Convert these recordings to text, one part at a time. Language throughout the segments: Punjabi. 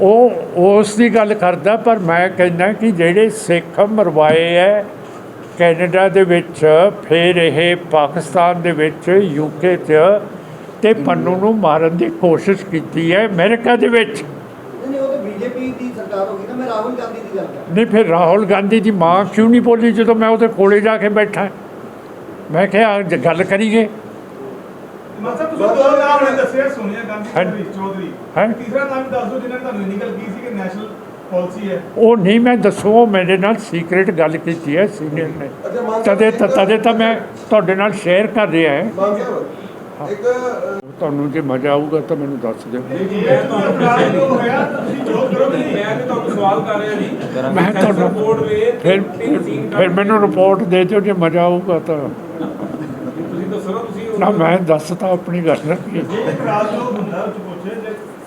ਉਹ ਉਸ ਦੀ ਗੱਲ ਕਰਦਾ ਪਰ ਮੈਂ ਕਹਿੰਦਾ ਕਿ ਜਿਹੜੇ ਸਿੱਖ ਮਰਵਾਏ ਹੈ ਕੈਨੇਡਾ ਦੇ ਵਿੱਚ ਫਿਰ ਇਹ ਪਾਕਿਸਤਾਨ ਦੇ ਵਿੱਚ ਯੂਕੇ 'ਚ ਤੇ ਪੰਨੂ ਨੂੰ ਮਾਰਨ ਦੀ ਕੋਸ਼ਿਸ਼ ਕੀਤੀ ਹੈ ਅਮਰੀਕਾ ਦੇ ਵਿੱਚ। ਨਹੀਂ ਨਹੀਂ ਉਹ ਤਾਂ ਬੀਜੇਪੀ ਦੀ ਸਰਕਾਰ ਹੋ ਗਈ ਨਾ ਮੈਂ ਰਾਹੁਲ ਗਾਂਧੀ ਦੀ ਗੱਲ ਕਰ ਰਿਹਾ ਨਹੀਂ ਫਿਰ ਰਾਹੁਲ ਗਾਂਧੀ ਦੀ ਮਾਂ ਕਿਉਂ ਨਹੀਂ ਬੋਲੀ ਜਦੋਂ ਮੈਂ ਉਹਦੇ ਕੋਲੇ ਜਾ ਕੇ ਬੈਠਾ? ਮੈਂ ਕਿਹਾ ਗੱਲ ਕਰੀਏ ਮਤਲਬ ਤੁਸੀਂ ਦੋ ਨਾਮ ਨੇ ਦੱਸਿਆ ਸੋਨੀਆ ਗਾਂਧੀ ਹਾਂ। ਚੌਧਰੀ ਚੌਧਰੀ। ਹਾਂ। ਤੀਸਰਾ ਨਾਮ ਦੱਸ ਦਿਓ ਜਿਹਨਾਂ ਨੇ ਤੁਹਾਨੂੰ ਇੰਨੀ ਗੱਲ ਕੀ ਸੀ ਕਿ ਨੈਸ਼ਨਲ ਪਾਲਿਸੀ ਹੈ। ਉਹ ਨਹੀਂ ਮੈਂ ਦੱਸੋ ਮੇਰੇ ਨਾਲ ਸੀਕ੍ਰੀਟ ਗੱਲ ਕੀਤੀ ਹੈ ਸੀਨੀਅਰ ਨੇ। ਅੱਛਾ ਮਾਨ ਤਦੇ ਤਾਂ ਤਦੇ ਤਾਂ ਮੈਂ ਤੁਹਾਡੇ ਨਾਲ ਸ਼ੇਅਰ ਕਰ ਰਿਹਾ ਹੈ। ਮਾਨ ਸਾਹਿਬ ਇੱਕ ਅ, ਤੁਹਾਨੂੰ ਜੇ ਮਜ਼ਾ ਆਊਗਾ ਤਾਂ ਮੈਨੂੰ ਦੱਸ ਦਿਓ। ਇਹ ਤੁਹਾਨੂੰ ਅਪਰਾਧ ਜੋ ਹੋਇਆ ਤੁਸੀਂ ਜੋ ਕਰੋਗੇ ਨਹੀਂ ਮੈਂ ਤੁਹਾਨੂੰ ਸਵਾਲ ਕਰ ਰਿਹਾ ਜੀ। ਮੈਂ ਤੁਹਾਨੂੰ ਬੋਰਡ ਵੇ ਫਿਰ ਫਿਰ ਮੈਨੂੰ ਰਿਪੋਰਟ ਦੇ ਦਿਓ ਜੇ ਮਜ਼ਾ ਆਊਗਾ ਤਾਂ। ਨਾ ਤੁਸੀਂ ਉਹ- ਮੈਂ ਦੱਸਤਾ ਆਪਣੀ ਗੱਲ ਰੱਖੀ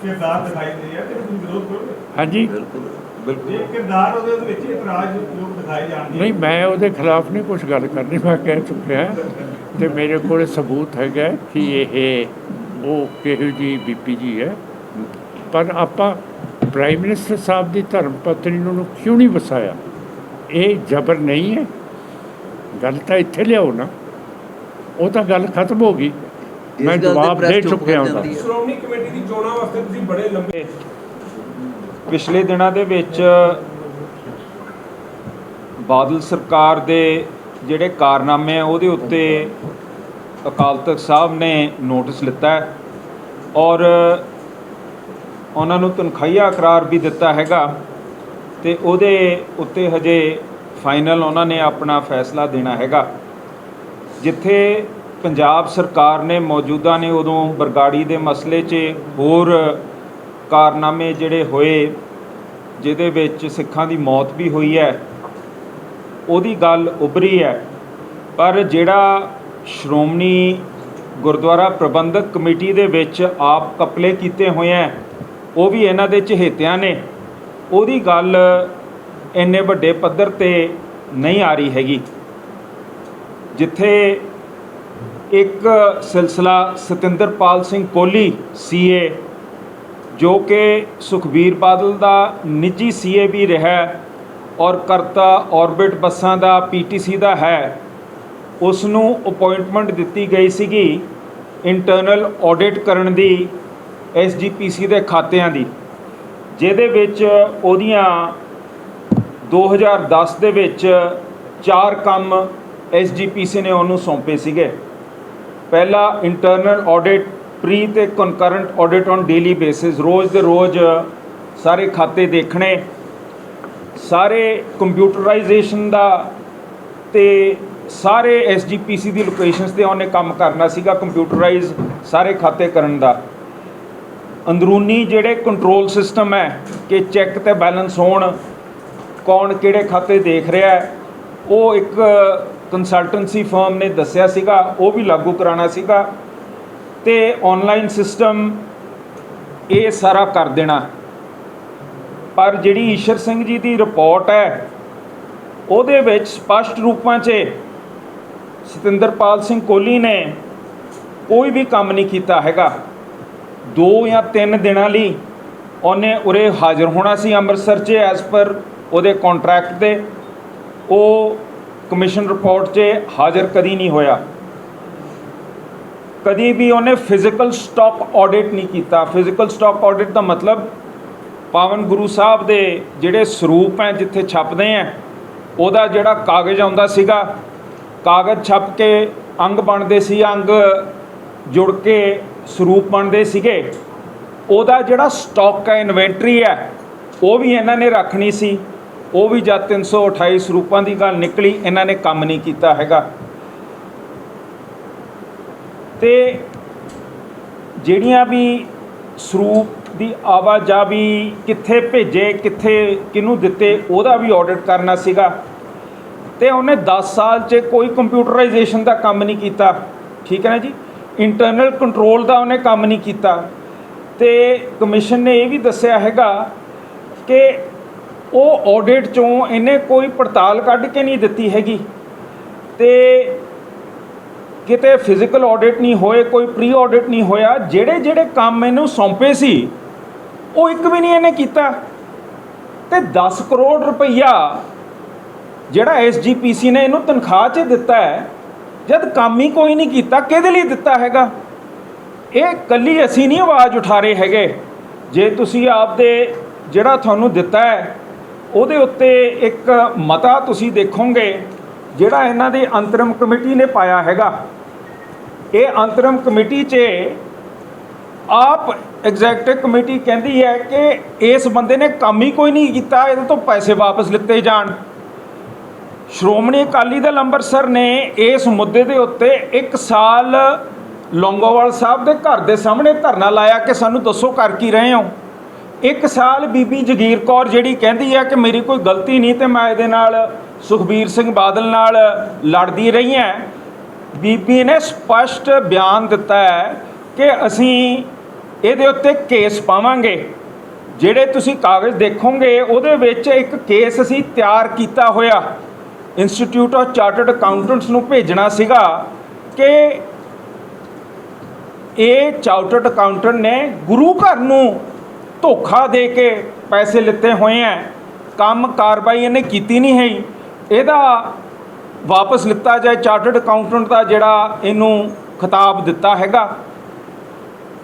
ਕਿਰਦਾਰ ਦਿਖਾਈ ਦੇ ਆ ਤੇ ਵਿਰੋਧ ਕਰੋਗੇ ਹਾਂਜੀ। ਜੇ ਕਿਰਦਾਰ ਉਹਦੇ ਵਿੱਚ ਇਤਰਾਜ਼ ਲੋਕ ਦਿਖਾਏ ਜਾਣਗੇ ਨਹੀਂ, ਮੈਂ ਉਹਦੇ ਖਿਲਾਫ ਨਹੀਂ ਕੁਝ ਗੱਲ ਕਰਨੀ, ਮੈਂ ਕਹਿ ਚੁੱਕਿਆ ਤੇ ਮੇਰੇ ਕੋਲ ਸਬੂਤ ਹੈਗਾ ਕਿ ਇਹ ਉਹ ਕਿਹੋ ਜੀ ਬੀਪੀ ਜੀ ਹੈ। ਪਰ ਆਪਾਂ ਪ੍ਰਾਈਮ ਮਿਨਿਸਟਰ ਸਾਹਿਬ ਦੀ ਧਰਮ ਪਤਨੀ ਨੂੰ ਕਿਉਂ ਨਹੀਂ ਵਸਾਇਆ? ਇਹ ਜ਼ਬਰ ਨਹੀਂ ਹੈ। ਗੱਲ ਤਾਂ ਇੱਥੇ ਲਿਆਓ ਨਾ। ਉਹ ਤਾਂ ਗੱਲ ਖਤਮ ਹੋ ਗਈ। ਮੈਂ ਜਵਾਬ ਦੇ ਚੁੱਕਿਆ ਕਰ ਉਹਦਾ ਜਾਂਦੀ ਹੈ। ਸ਼੍ਰੋਮਣੀ ਕਮੇਟੀ ਦੀ ਚੋਣਾਂ ਵਾਸਤੇ ਤੁਸੀਂ ਬੜੇ ਲੰਬੇ। ਪਿਛਲੇ ਦਿਨਾਂ ਦੇ ਵਿੱਚ ਬਾਦਲ ਸਰਕਾਰ ਦੇ ਜਿਹੜੇ ਕਾਰਨਾਮੇ ਆ ਉਹਦੇ ਉੱਤੇ ਅਕਾਲ ਤਖਤ ਸਾਹਿਬ ਨੇ ਨੋਟਿਸ ਲਿੱਤਾ ਹੈ ਔਰ ਉਹਨਾਂ ਨੂੰ ਤਨਖਾਹੀਆ ਇਕਰਾਰ ਵੀ ਦਿੱਤਾ ਹੈਗਾ ਤੇ ਉਹਦੇ ਉੱਤੇ ਹਜੇ ਫਾਈਨਲ ਉਹਨਾਂ ਨੇ ਆਪਣਾ ਫੈਸਲਾ ਦੇਣਾ ਹੈਗਾ। ਜਿੱਥੇ ਪੰਜਾਬ ਸਰਕਾਰ ਨੇ ਮੌਜੂਦਾ ਨੇ ਉਦੋਂ ਬਰਗਾੜੀ ਦੇ ਮਸਲੇ 'ਚ ਹੋਰ ਕਾਰਨਾਮੇ ਜਿਹੜੇ ਹੋਏ, ਜਿਹਦੇ ਵਿੱਚ ਸਿੱਖਾਂ ਦੀ ਮੌਤ ਵੀ ਹੋਈ ਹੈ, ਉਹਦੀ ਗੱਲ ਉਭਰੀ ਹੈ। ਪਰ ਜਿਹੜਾ ਸ਼੍ਰੋਮਣੀ ਗੁਰਦੁਆਰਾ ਪ੍ਰਬੰਧਕ ਕਮੇਟੀ ਦੇ ਵਿੱਚ ਆਪ ਕਪਲੇ ਕੀਤੇ ਹੋਏ ਹੈ, ਉਹ ਵੀ ਇਹਨਾਂ ਦੇ ਚਹੇਤਿਆਂ ਨੇ। ਉਹਦੀ ਗੱਲ ਇੰਨੇ ਵੱਡੇ ਪੱਧਰ ਤੇ ਨਹੀਂ ਆ ਰਹੀ ਹੈਗੀ। ਜਿੱਥੇ ਇੱਕ ਸਿਲਸਿਲਾ ਸਤਿੰਦਰਪਾਲ ਸਿੰਘ ਕੋਹਲੀ ਸੀਏ ਜੋ ਕਿ ਸੁਖਬੀਰ ਬਾਦਲ ਦਾ ਨਿੱਜੀ ਸੀਏ ਵੀ ਰਿਹਾ ਔਰ ਕਰਤਾ ਆਰਬਿਟ ਬੱਸਾਂ ਦਾ ਪੀਟੀਸੀ ਦਾ ਹੈ। ਉਸ ਨੂੰ ਅਪਾਇੰਟਮੈਂਟ ਦਿੱਤੀ ਗਈ ਸੀਗੀ ਇੰਟਰਨਲ ਆਡਿਟ ਕਰਨ ਦੀ ਐਸਜੀਪੀਸੀ ਦੇ ਖਾਤਿਆਂ ਦੀ, ਜਿਹਦੇ ਵਿੱਚ ਉਹਦੀਆਂ 2010 ਦੇ ਵਿੱਚ ਚਾਰ ਕੰਮ ਐਸਜੀਪੀਸੀ ਨੇ ਉਹਨੂੰ ਸੌਂਪੇ ਸੀਗੇ। ਪਹਿਲਾ ਇੰਟਰਨਲ ਆਡਿਟ ਪ੍ਰੀ ਤੇ concurrent audit on daily basis ਰੋਜ਼ ਦੇ ਰੋਜ਼ ਸਾਰੇ ਖਾਤੇ ਦੇਖਣੇ, ਸਾਰੇ ਕੰਪਿਊਟਰਾਈਜੇਸ਼ਨ ਦਾ ਤੇ ਸਾਰੇ ਐਸਜੀਪੀਸੀ ਦੀ ਲੋਕੇਸ਼ਨਸ ਤੇ ਉਹਨੇ ਕੰਮ ਕਰਨਾ ਸੀਗਾ ਕੰਪਿਊਟਰਾਈਜ਼ ਸਾਰੇ ਖਾਤੇ ਕਰਨ ਦਾ। ਅੰਦਰੂਨੀ ਜਿਹੜੇ ਕੰਟਰੋਲ ਸਿਸਟਮ ਹੈ ਕਿ ਚੈੱਕ ਤੇ ਬੈਲੈਂਸ ਹੋਣ, ਕੌਣ ਕਿਹੜੇ ਖਾਤੇ ਦੇਖ ਰਿਹਾ ਹੈ, ਉਹ ਇੱਕ ਕੰਸਲਟੈਂਸੀ ਫਰਮ ਨੇ ਦੱਸਿਆ ਸੀਗਾ, ਉਹ ਵੀ ਲਾਗੂ ਕਰਾਉਣਾ ਸੀਗਾ ਤੇ ਆਨਲਾਈਨ ਸਿਸਟਮ ਇਹ ਸਾਰਾ ਕਰ ਦੇਣਾ। ਪਰ ਜਿਹੜੀ ਈਸ਼ਰ ਸਿੰਘ ਜੀ ਦੀ ਰਿਪੋਰਟ ਹੈ, ਉਹਦੇ ਵਿੱਚ ਸਪਸ਼ਟ ਰੂਪਾਂ 'ਚ ਸਤਿੰਦਰਪਾਲ ਸਿੰਘ ਕੋਹਲੀ ਨੇ ਕੋਈ ਵੀ ਕੰਮ ਨਹੀਂ ਕੀਤਾ ਹੈਗਾ। ਦੋ ਜਾਂ ਤਿੰਨ ਦਿਨਾਂ ਲਈ ਉਹਨੇ ਉਰੇ ਹਾਜ਼ਰ ਹੋਣਾ ਸੀ ਅੰਮ੍ਰਿਤਸਰ 'ਚ ਐਸ ਪਰ ਉਹਦੇ ਕੰਟਰੈਕਟ ਦੇ ਉਹ ਕਮਿਸ਼ਨ ਰਿਪੋਰਟ 'ਚ ਹਾਜ਼ਰ ਕਦੀ ਨਹੀਂ ਹੋਇਆ। ਕਦੀ ਵੀ ਉਹਨੇ ਫਿਜ਼ੀਕਲ ਸਟਾਕ ਆਡਿਟ ਨਹੀਂ ਕੀਤਾ। ਫਿਜ਼ੀਕਲ ਸਟਾਕ ਆਡਿਟ ਦਾ ਮਤਲਬ ਪਾਵਨ ਗੁਰੂ ਸਾਹਿਬ ਦੇ ਜਿਹੜੇ ਸਰੂਪ ਹੈ ਜਿੱਥੇ ਛਪਦੇ ਆ ਉਹਦਾ ਜਿਹੜਾ ਕਾਗਜ਼ ਆਉਂਦਾ ਸੀਗਾ, ਕਾਗਜ਼ ਛਪ ਕੇ ਅੰਗ ਬਣਦੇ ਸੀ, ਅੰਗ ਜੁੜ ਕੇ ਸਰੂਪ ਬਣਦੇ ਸੀਗੇ। ਉਹਦਾ ਜਿਹੜਾ ਸਟਾਕ ਹੈ ਇਨਵੈਂਟਰੀ ਹੈ, ਉਹ ਵੀ ਇਹਨਾਂ ਨੇ ਰੱਖਣੀ ਸੀ। ਉਹ ਵੀ ਜਦ 328 ਸਰੂਪਾਂ ਦੀ ਗੱਲ ਨਿਕਲੀ, ਇਹਨਾਂ ਨੇ ਕੰਮ ਨਹੀਂ ਕੀਤਾ ਹੈਗਾ। ਤੇ ਜਿਹੜੀਆਂ ਵੀ ਸਰੂਪ ਦੀ ਆਵਾਜਾਵੀ ਕਿੱਥੇ ਭੇਜੇ, ਕਿੱਥੇ ਕਿਹਨੂੰ ਦਿੱਤੇ, ਉਹਦਾ ਵੀ ਆਡਿਟ ਕਰਨਾ ਸੀਗਾ। ਤੇ ਉਹਨੇ 10 ਸਾਲ 'ਚ ਕੋਈ ਕੰਪਿਊਟਰਾਈਜੇਸ਼ਨ ਦਾ ਕੰਮ ਨਹੀਂ ਕੀਤਾ। ਠੀਕ ਹੈ ਨਾ ਜੀ? ਇੰਟਰਨਲ ਕੰਟਰੋਲ ਦਾ ਉਹਨੇ ਕੰਮ ਨਹੀਂ ਕੀਤਾ। ਤੇ ਕਮਿਸ਼ਨ ਨੇ ਇਹ ਵੀ ਦੱਸਿਆ ਹੈਗਾ ਕਿ ਉਹ ਆਡਿਟ ਚੋਂ ਇਹਨੇ ਕੋਈ ਪੜਤਾਲ ਕੱਢ ਕੇ ਨਹੀਂ ਦਿੱਤੀ ਹੈਗੀ। ਤੇ ਕਿਤੇ ਫਿਜ਼ੀਕਲ ਆਡਿਟ ਨਹੀਂ ਹੋਏ, ਕੋਈ ਪ੍ਰੀ ਆਡਿਟ ਨਹੀਂ ਹੋਇਆ, ਜਿਹੜੇ ਜਿਹੜੇ ਕੰਮ ਇਹਨੂੰ ਸੌਂਪੇ ਸੀ, ਉਹ ਇੱਕ ਵੀ ਨਹੀਂ ਇਹਨੇ ਕੀਤਾ। ਤੇ 10 ਕਰੋੜ ਰੁਪਈਆ ਜਿਹੜਾ ਐਸਜੀਪੀਸੀ ਨੇ ਇਹਨੂੰ ਤਨਖਾਹ 'ਚ ਦਿੱਤਾ ਹੈ, ਜਦ ਕੰਮ ਹੀ ਕੋਈ ਨਹੀਂ ਕੀਤਾ, ਕਿਹਦੇ ਲਈ ਦਿੱਤਾ ਹੈਗਾ? ਇਹ ਕੱਲੀ ਅਸੀਂ ਨਹੀਂ ਆਵਾਜ਼ ਉਠਾ ਰਹੇ ਹੈਗੇ। ਜੇ ਤੁਸੀਂ ਆਪਦੇ ਜਿਹੜਾ ਤੁਹਾਨੂੰ ਦਿੱਤਾ ਹੈ ਉਹਦੇ ਉੱਤੇ ਇੱਕ ਮਤਾ ਤੁਸੀਂ ਦੇਖੋਗੇ, ਜਿਹੜਾ ਇਹਨਾਂ ਦੀ ਅੰਤਰਮ ਕਮੇਟੀ ਨੇ ਪਾਇਆ ਹੈਗਾ। ਇਹ ਅੰਤਰਮ ਕਮੇਟੀ 'ਚ ਆਪ ਐਗਜ਼ੈਕਟਿਵ ਕਮੇਟੀ ਕਹਿੰਦੀ ਹੈ ਕਿ ਇਸ ਬੰਦੇ ਨੇ ਕੰਮ ਹੀ ਕੋਈ ਨਹੀਂ ਕੀਤਾ, ਇਹਦੇ ਤੋਂ ਪੈਸੇ ਵਾਪਸ ਲਿੱਤੇ ਜਾਣ। ਸ਼੍ਰੋਮਣੀ ਅਕਾਲੀ ਦਲ ਅੰਮ੍ਰਿਤਸਰ ਨੇ ਇਸ ਮੁੱਦੇ ਦੇ ਉੱਤੇ 1 ਸਾਲ ਲੌਂਗੋਵਾਲ ਸਾਹਿਬ ਦੇ ਘਰ ਦੇ ਸਾਹਮਣੇ ਧਰਨਾ ਲਾਇਆ ਕਿ ਸਾਨੂੰ ਦੱਸੋ ਕਰ ਕੀ ਰਹੇ ਹੋ। ਇੱਕ ਸਾਲ ਬੀਬੀ ਜਗੀਰ ਕੌਰ ਜਿਹੜੀ ਕਹਿੰਦੀ ਹੈ ਕਿ ਮੇਰੀ ਕੋਈ ਗਲਤੀ ਨਹੀਂ ਤੇ ਮੈਂ ਇਹਦੇ ਨਾਲ ਸੁਖਬੀਰ ਸਿੰਘ ਬਾਦਲ ਨਾਲ ਲੜਦੀ ਰਹੀ ਹਾਂ। ਬੀਬੀ ਨੇ ਸਪਸ਼ਟ ਬਿਆਨ ਦਿੱਤਾ ਹੈ ਕਿ ਅਸੀਂ ਇਹਦੇ ਉੱਤੇ ਕੇਸ ਪਾਵਾਂਗੇ। ਜਿਹੜੇ ਤੁਸੀਂ ਕਾਗਜ਼ ਦੇਖੋਗੇ, ਉਹਦੇ ਵਿੱਚ ਇੱਕ ਕੇਸ ਅਸੀਂ ਤਿਆਰ ਕੀਤਾ ਹੋਇਆ। ਇੰਸਟੀਚਿਊਟ ਆਫ ਚਾਰਟਰਡ ਅਕਾਊਂਟੈਂਟਸ ਨੂੰ ਭੇਜਣਾ ਸੀਗਾ ਕਿ ਇਹ ਚਾਰਟਰਡ ਅਕਾਊਂਟੈਂਟ ਨੇ ਗੁਰੂ ਘਰ ਨੂੰ ਧੋਖਾ ਦੇ ਕੇ ਪੈਸੇ ਲਿੱਤੇ ਹੋਏ ਆ ਕੰਮ ਕਾਰਵਾਈ ਇਹਨੇ ਕੀਤੀ ਨਹੀਂ ਹੈ ਇਹਦਾ ਵਾਪਸ ਲਿੱਤਾ ਜਾਏ, ਚਾਰਟਰਡ ਅਕਾਊਂਟੈਂਟ ਦਾ ਜਿਹੜਾ ਇਹਨੂੰ ਖਿਤਾਬ ਦਿੱਤਾ ਹੈਗਾ।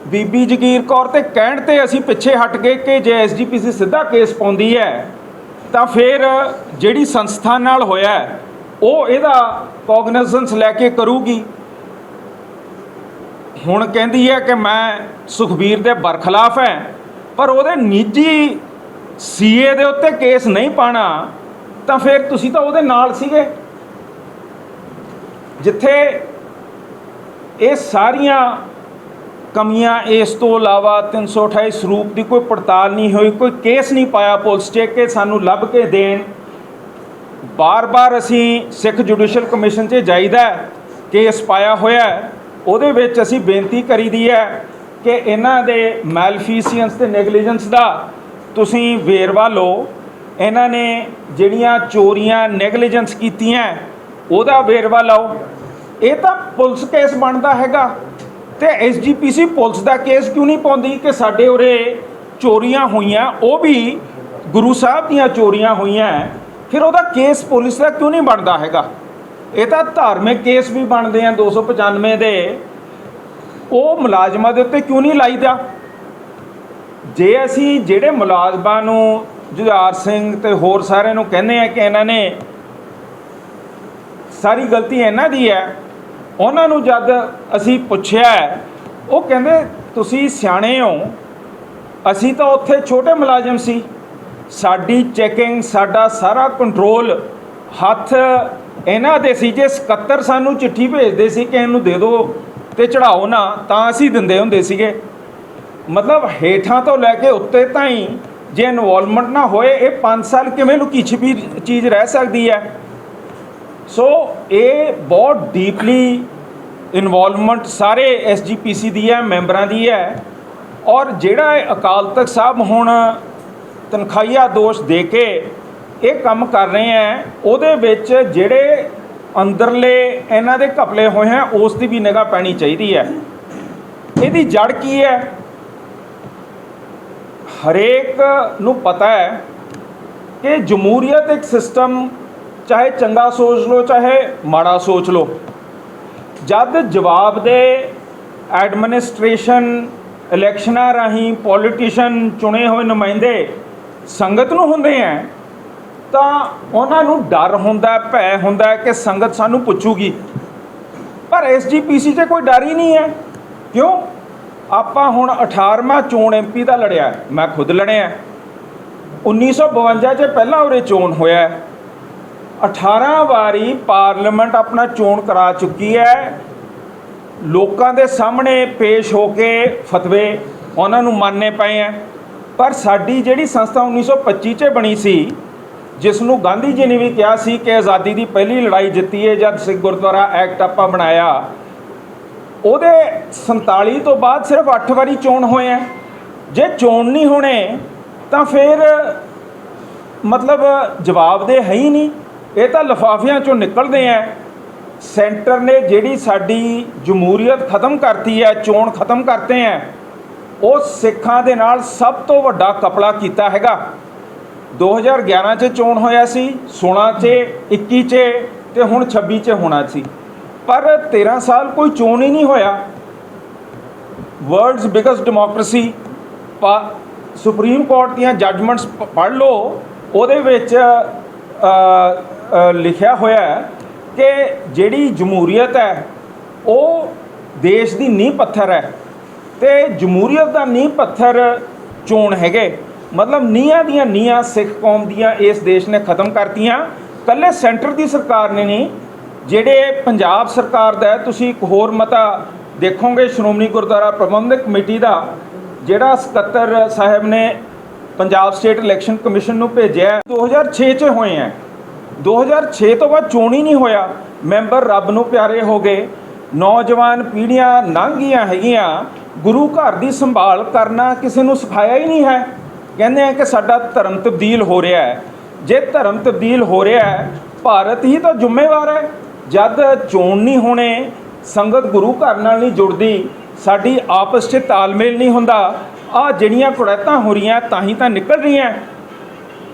ਬੀਬੀ ਜਗੀਰ ਕੌਰ ਤੇ ਕਹਿਣ ਤੇ ਅਸੀਂ ਪਿੱਛੇ ਹਟ ਗਏ ਕਿ ਜੇ ਐਸਜੀਪੀਸੀ ਸਿੱਧਾ ਕੇਸ ਪਾਉਂਦੀ ਹੈ ਤਾਂ ਫਿਰ ਜਿਹੜੀ ਸੰਸਥਾ ਨਾਲ ਹੋਇਆ ਉਹ ਇਹਦਾ ਕੋਗਨਿਸੈਂਸ ਲੈ ਕੇ ਕਰੂਗੀ। ਹੁਣ ਕਹਿੰਦੀ ਹੈ ਕਿ ਮੈਂ ਸੁਖਬੀਰ ਦੇ ਬਰਖਲਾਫ ਹੈ ਪਰ ਉਹਦੇ ਨਿੱਜੀ ਸੀਏ ਦੇ ਉੱਤੇ ਕੇਸ ਨਹੀਂ ਪਾਣਾ, ਤਾਂ ਫਿਰ ਤੁਸੀਂ ਤਾਂ ਉਹਦੇ ਨਾਲ ਸੀਗੇ। ਜਿੱਥੇ ਇਹ ਸਾਰੀਆਂ ਕਮੀਆਂ ਇਸ ਤੋਂ ਇਲਾਵਾ 328 ਸਰੂਪ ਦੀ ਕੋਈ ਪੜਤਾਲ ਨਹੀਂ ਹੋਈ, ਕੋਈ ਕੇਸ ਨਹੀਂ ਪਾਇਆ ਪੁਲਿਸ 'ਚ ਕਿ ਸਾਨੂੰ ਲੱਭ ਕੇ ਦੇਣ। ਬਾਰ-ਬਾਰ ਅਸੀਂ ਸਿੱਖ ਜੁਡੀਸ਼ੀਅਲ ਕਮਿਸ਼ਨ 'ਚ ਜਾਈਦਾ ਕੇਸ ਪਾਇਆ ਹੋਇਆ ਉਹਦੇ ਵਿੱਚ ਅਸੀਂ ਬੇਨਤੀ ਕਰੀ ਦੀ ਹੈ ਕਿ ਇਹਨਾਂ ਦੇ ਮੈਲਫੀਸੀਅੰਸ ਤੇ ਨੈਗਲੀਜੈਂਸ ਦਾ ਤੁਸੀਂ ਵੇਰਵਾ ਲਓ। ਇਹਨਾਂ ਨੇ ਜਿਹੜੀਆਂ ਚੋਰੀਆਂ ਨੈਗਲੀਜੈਂਸ ਕੀਤੀਆਂ, ਉਹਦਾ ਵੇਰਵਾ ਲਓ। ਇਹ ਤਾਂ ਪੁਲਿਸ ਕੇਸ ਬਣਦਾ ਹੈਗਾ ਤੇ ਐਸਜੀਪੀਸੀ ਪੁਲਿਸ ਦਾ ਕੇਸ ਕਿਉਂ ਨਹੀਂ ਪਾਉਂਦੀ ਕਿ ਸਾਡੇ ਉਰੇ ਚੋਰੀਆਂ ਹੋਈਆਂ, ਉਹ ਵੀ ਗੁਰੂ ਸਾਹਿਬ ਦੀਆਂ ਚੋਰੀਆਂ ਹੋਈਆਂ। ਫਿਰ ਉਹਦਾ ਕੇਸ ਪੁਲਿਸ ਦਾ ਕਿਉਂ ਨਹੀਂ ਬਣਦਾ ਹੈਗਾ? ਇਹ ਤਾਂ ਧਾਰਮਿਕ ਕੇਸ ਵੀ ਬਣਦੇ ਆ 295 ਦੇ। ਉਹ ਮੁਲਾਜ਼ਮਾਂ ਦੇ ਉੱਤੇ ਕਿਉਂ ਨਹੀਂ ਲਾਈਦਾ? ਜੇ ਅਸੀਂ ਜਿਹੜੇ ਮੁਲਾਜ਼ਮਾਂ ਨੂੰ ਜੁਝਾਰ ਸਿੰਘ ਤੇ ਹੋਰ ਸਾਰਿਆਂ ਨੂੰ ਕਹਿੰਦੇ ਆ ਕਿ ਇਹਨਾਂ ਨੇ ਸਾਰੀ ਗਲਤੀ ਇਹਨਾਂ ਦੀ ਹੈ, ਉਹਨਾਂ ਨੂੰ ਜਦ ਅਸੀਂ ਪੁੱਛਿਆ ਉਹ ਕਹਿੰਦੇ, ਤੁਸੀਂ ਸਿਆਣੇ ਹੋ। ਅਸੀਂ ਤਾਂ ਉੱਥੇ ਛੋਟੇ ਮੁਲਾਜ਼ਮ ਸੀ। ਸਾਡੀ ਚੈਕਿੰਗ ਸਾਡਾ ਸਾਰਾ ਕੰਟਰੋਲ ਹੱਥ ਇਹਨਾਂ ਦੇ ਸੀ। ਜੇ ਸਕੱਤਰ ਸਾਨੂੰ ਚਿੱਠੀ ਭੇਜਦੇ ਸੀ ਕਿ ਇਹਨੂੰ ਦੇ ਦਿਓ ਤੇ ਚੜਾਓ ਨਾ, ਤਾਂ ਅਸੀਂ ਦਿੰਦੇ ਹੁੰਦੇ ਸੀਗੇ। ਮਤਲਬ ਹੇਠਾਂ ਤੋਂ ਲੈ ਕੇ ਉੱਤੇ ਤਾਈਂ ਜੇ ਇਨਵੋਲਵਮੈਂਟ ਨਾ ਹੋਏ, ਇਹ 5 ਸਾਲ ਕਿਵੇਂ ਲੁਕੀ ਛਿਪੀ ਚੀਜ਼ ਰਹਿ ਸਕਦੀ ਹੈ? ਸੋ ਇਹ ਬਹੁਤ ਡੀਪਲੀ ਇਨਵੋਲਵਮੈਂਟ ਸਾਰੇ ਐਸਜੀਪੀਸੀ ਦੀ ਹੈ, ਮੈਂਬਰਾਂ ਦੀ ਹੈ। ਔਰ ਜਿਹੜਾ ਅਕਾਲ ਤਖਤ ਸਾਹਿਬ ਹੁਣ ਤਨਖਾਹੀਆ ਦੋਸ਼ ਦੇ ਕੇ ਇਹ ਕੰਮ ਕਰ ਰਹੇ ਹੈ, ਉਹਦੇ ਵਿੱਚ ਜਿਹੜੇ ਅੰਦਰਲੇ ਇਹਨਾਂ ਦੇ ਘਪਲੇ ਹੋਏ ਹੈ, ਉਸ ਦੀ ਵੀ ਨਿਗਾਹ ਪੈਣੀ ਚਾਹੀਦੀ ਹੈ। ਇਹਦੀ ਜੜ ਕੀ ਹੈ? ਹਰੇਕ ਨੂੰ ਪਤਾ ਹੈ ਕਿ ਜਮਹੂਰੀਅਤ ਇੱਕ ਸਿਸਟਮ ਚਾਹੇ ਚੰਗਾ ਸੋਚ ਲਓ, ਚਾਹੇ ਮਾੜਾ ਸੋਚ ਲਓ। ਜਦ ਜਵਾਬ ਦੇ ਐਡਮਿਨਿਸਟ੍ਰੇਸ਼ਨ ਇਲੈਕਸ਼ਨਾਂ ਰਾਹੀਂ ਪੋਲੀਟੀਸ਼ੀਅਨ ਚੁਣੇ ਹੋਏ ਨੁਮਾਇੰਦੇ ਸੰਗਤ ਨੂੰ ਹੁੰਦੇ ਆ ਤਾਂ ਉਹਨਾਂ ਨੂੰ ਡਰ ਹੁੰਦਾ ਭੈ ਹੁੰਦਾ ਕਿ ਸੰਗਤ ਸਾਨੂੰ ਪੁੱਛੂਗੀ। ਪਰ ਐਸਜੀਪੀਸੀ 'ਚ ਕੋਈ ਡਰ ਹੀ ਨਹੀਂ ਹੈ। ਕਿਉਂ? ਆਪਾਂ ਹੁਣ 18ਵਾਂ ਚੋਣ ਐਮਪੀ ਦਾ ਲੜਿਆ ਮੈਂ ਖੁਦ ਲੜਿਆ 1952 'ਚ ਪਹਿਲਾਂ ਉਰੇ ਚੋਣ ਹੋਇਆ ਹੈ। 18 ਵਾਰੀ ਪਾਰਲੀਮੈਂਟ ਆਪਣਾ ਚੋਣ ਕਰਾ ਚੁੱਕੀ ਹੈ। ਲੋਕਾਂ ਦੇ ਸਾਹਮਣੇ ਪੇਸ਼ ਹੋ ਕੇ ਫਤਵੇ ਉਹਨਾਂ ਨੂੰ ਮੰਨਣੇ ਪਏ ਆ ਪਰ ਸਾਡੀ ਜਿਹੜੀ ਸੰਸਥਾ 1925 'ਚ ਬਣੀ ਸੀ ਜਿਸ ਨੂੰ ਗਾਂਧੀ ਜੀ ਨੇ ਵੀ ਕਿਹਾ ਸੀ ਕਿ ਆਜ਼ਾਦੀ ਦੀ ਪਹਿਲੀ ਲੜਾਈ ਜਿੱਤੀ ਹੈ ਜਦ ਸਿੱਖ ਗੁਰਦੁਆਰਾ ਐਕਟ ਆਪਾਂ ਬਣਾਇਆ। ਉਹਦੇ 47 ਤੋਂ ਬਾਅਦ ਸਿਰਫ 8 ਵਾਰੀ ਚੋਣ ਹੋਏ ਆ। ਜੇ ਚੋਣ ਨਹੀਂ ਹੋਣੇ, ਤਾਂ ਫਿਰ ਮਤਲਬ ਜਵਾਬ ਦੇ ਹੈ ਹੀ ਨਹੀਂ। ਇਹ ਤਾਂ ਲਫਾਫਿਆਂ ਚੋਂ ਨਿਕਲਦੇ ਆ। ਸੈਂਟਰ ਨੇ ਜਿਹੜੀ ਸਾਡੀ ਜਮਹੂਰੀਅਤ ਖਤਮ ਕਰਤੀ ਹੈ, ਚੋਣ ਖਤਮ ਕਰਤੇ ਹੈ ਉਹ ਸਿੱਖਾਂ ਦੇ ਨਾਲ ਸਭ ਤੋਂ ਵੱਡਾ ਕਪੜਾ ਕੀਤਾ ਹੈਗਾ। 2011 ਚ ਚੋਣ ਹੋਇਆ ਸੀ 16 ਚ 21 ਚ ਤੇ ਹੁਣ 26 ਚ ਹੋਣਾ ਸੀ। ਪਰ 13 ਸਾਲ ਕੋਈ ਚੋਣ ਹੀ ਨਹੀਂ ਹੋਇਆ। World's biggest democracy supreme court ਦੀਆਂ ਜੱਜਮੈਂਟਸ ਪੜ੍ਹ ਲਓ। ਉਹਦੇ ਵਿੱਚ ਲਿਖਿਆ ਹੋਇਆ ਹੈ ਕਿ ਜਿਹੜੀ ਜਮਹੂਰੀਅਤ ਹੈ, ਉਹ ਦੇਸ਼ ਦੀ ਨੀਂਹ ਪੱਥਰ ਹੈ। ਤੇ ਜਮਹੂਰੀਅਤ ਦਾ ਨੀਂਹ ਪੱਥਰ ਚੋਣ ਹੈਗੇ। ਮਤਲਬ ਨੀਹਾਂ ਦੀਆਂ ਨੀਹਾਂ ਸਿੱਖ ਕੌਮ ਦੀਆਂ ਇਸ ਦੇਸ਼ ਨੇ ਖਤਮ ਕਰਤੀਆਂ। ਕੱਲੇ ਸੈਂਟਰ ਦੀ ਸਰਕਾਰ ਨੇ ਨਹੀਂ ਜਿਹੜੇ ਪੰਜਾਬ ਸਰਕਾਰ ਦਾ ਤੁਸੀਂ ਇੱਕ ਹੋਰ ਮਤਾ ਦੇਖੋਗੇ ਸ਼੍ਰੋਮਣੀ ਗੁਰਦੁਆਰਾ ਪ੍ਰਬੰਧਕ ਕਮੇਟੀ ਦਾ ਜਿਹੜਾ ਸਕੱਤਰ ਸਾਹਿਬ ਨੇ ਪੰਜਾਬ ਸਟੇਟ ਇਲੈਕਸ਼ਨ ਕਮਿਸ਼ਨ ਨੂੰ ਭੇਜਿਆ ਹੈ, 2006 ਚ ਹੋਏ ਹੈ। 2006 ਤੋਂ ਬਾਅਦ ਚੋਣ ਹੀ ਨਹੀਂ ਹੋਇਆ। ਮੈਂਬਰ ਰੱਬ ਨੂੰ ਪਿਆਰੇ ਹੋ ਗਏ। ਨੌਜਵਾਨ ਪੀੜ੍ਹੀਆਂ ਲੰਘ ਹੈਗੀਆਂ। ਗੁਰੂ ਘਰ ਦੀ ਸੰਭਾਲ ਕਰਨਾ ਕਿਸੇ ਨੂੰ ਸਿਖਾਇਆ ਹੀ ਨਹੀਂ ਹੈ। ਕਹਿੰਦੇ ਆ ਕਿ ਸਾਡਾ ਧਰਮ ਤਬਦੀਲ ਹੋ ਰਿਹਾ ਹੈ। ਜੇ ਧਰਮ ਤਬਦੀਲ ਹੋ ਰਿਹਾ ਹੈ, ਭਾਰਤ ਹੀ ਤਾਂ ਜ਼ਿੰਮੇਵਾਰ ਹੈ। ਜਦ ਚੋਣ ਨਹੀਂ ਹੋਣੇ, ਸੰਗਤ ਗੁਰੂ ਘਰ ਨਾਲ ਨਹੀਂ ਜੁੜਦੀ, ਸਾਡੀ ਆਪਸ 'ਚ ਤਾਲਮੇਲ ਨਹੀਂ ਹੁੰਦਾ, ਆ ਜਿਹੜੀਆਂ ਕੁੜੈਤਾਂ ਹੋ ਰਹੀਆਂ, ਤਾਂ ਹੀ ਤਾਂ ਨਿਕਲ ਰਹੀਆਂ।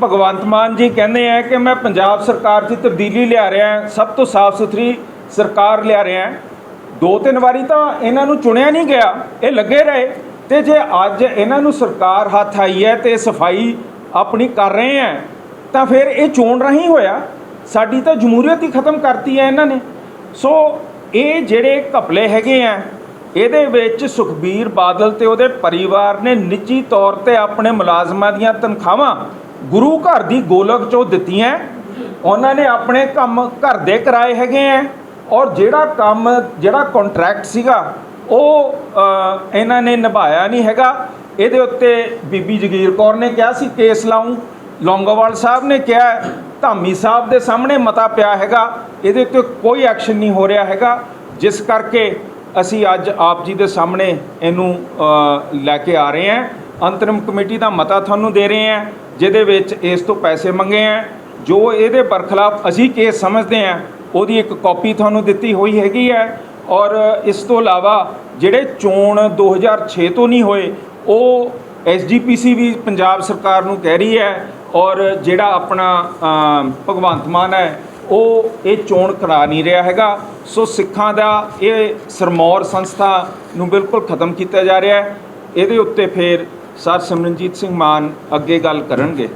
ਭਗਵੰਤ ਮਾਨ ਜੀ ਕਹਿੰਦੇ ਆ ਕਿ ਮੈਂ ਪੰਜਾਬ ਸਰਕਾਰ 'ਚ ਤਬਦੀਲੀ ਲਿਆ ਰਿਹਾ ਸਭ ਤੋਂ ਸਾਫ਼ ਸੁਥਰੀ ਸਰਕਾਰ ਲਿਆ ਰਿਹਾ ਦੋ ਤਿੰਨ ਵਾਰੀ ਤਾਂ ਇਹਨਾਂ ਨੂੰ ਚੁਣਿਆ ਨਹੀਂ ਗਿਆ, ਇਹ ਲੱਗੇ ਰਹੇ। ਤੇ ਜੇ ਅੱਜ ਇਹਨਾਂ ਨੂੰ ਸਰਕਾਰ ਹੱਥ ਆਈ ਹੈ ਤੇ ਸਫ਼ਾਈ ਆਪਣੀ ਕਰ ਰਹੇ ਹੈ, ਤਾਂ ਫਿਰ ਇਹ ਚੋਣ ਰਾਹੀਂ ਹੋਇਆ। ਸਾਡੀ ਤਾਂ ਜਮਹੂਰੀਅਤ ਹੀ ਖਤਮ ਕਰਤੀ ਹੈ ਇਹਨਾਂ ਨੇ। ਸੋ ਇਹ ਜਿਹੜੇ ਘਪਲੇ ਹੈਗੇ ਆ, ਇਹਦੇ ਵਿੱਚ ਸੁਖਬੀਰ ਬਾਦਲ ਤੇ ਉਹਦੇ ਪਰਿਵਾਰ ਨੇ ਨਿੱਜੀ ਤੌਰ ਤੇ ਆਪਣੇ ਮੁਲਾਜ਼ਮਾਂ ਦੀਆਂ ਤਨਖਾਹਾਂ ਗੁਰੂ ਘਰ ਦੀ ਗੋਲਕ ਚੋਂ ਦਿੱਤੀਆਂ। ਉਹਨਾਂ ਨੇ ਆਪਣੇ ਕੰਮ ਘਰ ਦੇ ਕਰਾਏ ਹੈਗੇ ਆ ਔਰ ਜਿਹੜਾ ਕੰਮ, ਜਿਹੜਾ ਕੰਟਰੈਕਟ ਸੀਗਾ ਉਹ ਇਹਨਾਂ ਨੇ ਨਿਭਾਇਆ ਨਹੀਂ ਹੈਗਾ। ਇਹਦੇ ਉੱਤੇ ਬੀਬੀ ਜਗੀਰ ਕੌਰ ਨੇ ਕਿਹਾ ਸੀ, ਕੇਸ ਲਾਉਂ ਲੌਂਗੋਵਾਲ ਸਾਹਿਬ ਨੇ ਕਿਹਾ, ਧਾਮੀ ਸਾਹਿਬ ਦੇ ਸਾਹਮਣੇ ਮਤਾ ਪਿਆ ਹੈਗਾ। ਇਹਦੇ ਉੱਤੇ ਕੋਈ ਐਕਸ਼ਨ ਨਹੀਂ ਹੋ ਰਿਹਾ ਹੈਗਾ। ਜਿਸ ਕਰਕੇ ਅਸੀਂ ਅੱਜ ਆਪ ਜੀ ਦੇ ਸਾਹਮਣੇ ਇਹਨੂੰ ਲੈ ਕੇ ਆ ਰਹੇ ਹਾਂ। ਅੰਤਰਿਮ ਕਮੇਟੀ ਦਾ ਮਤਾ ਤੁਹਾਨੂੰ ਦੇ ਰਹੇ ਹਾਂ, ਜਿਹਦੇ ਵਿੱਚ ਇਸ ਤੋਂ ਪੈਸੇ ਮੰਗੇ ਆ ਜੋ ਇਹਦੇ ਬਰਖਲਾਫ ਅਸੀਂ ਕੇਸ ਸਮਝਦੇ ਹਾਂ, ਉਹਦੀ ਇੱਕ ਕਾਪੀ ਤੁਹਾਨੂੰ ਦਿੱਤੀ ਹੋਈ ਹੈਗੀ ਹੈ। ਔਰ ਇਸ ਤੋਂ ਇਲਾਵਾ ਜਿਹੜੇ ਚੋਣ 2006 ਤੋਂ ਨਹੀਂ ਹੋਏ, ਉਹ ਐਸਜੀਪੀਸੀ ਵੀ ਪੰਜਾਬ ਸਰਕਾਰ ਨੂੰ ਕਹਿ ਰਹੀ ਹੈ ਔਰ ਜਿਹੜਾ ਆਪਣਾ ਭਗਵੰਤ ਮਾਨ ਹੈ, ਉਹ ਇਹ ਚੋਣ ਕਰਾ ਨਹੀਂ ਰਿਹਾ ਹੈਗਾ। ਸੋ ਸਿੱਖਾਂ ਦਾ ਇਹ ਸਰਮੌਰ ਸੰਸਥਾ ਨੂੰ ਬਿਲਕੁਲ ਖਤਮ ਕੀਤਾ ਜਾ ਰਿਹਾ ਹੈ। ਇਹਦੇ ਉੱਤੇ ਫਿਰ ਸਰ ਸਿਮਰਨਜੀਤ ਸਿੰਘ ਮਾਨ ਅੱਗੇ ਗੱਲ ਕਰਨਗੇ।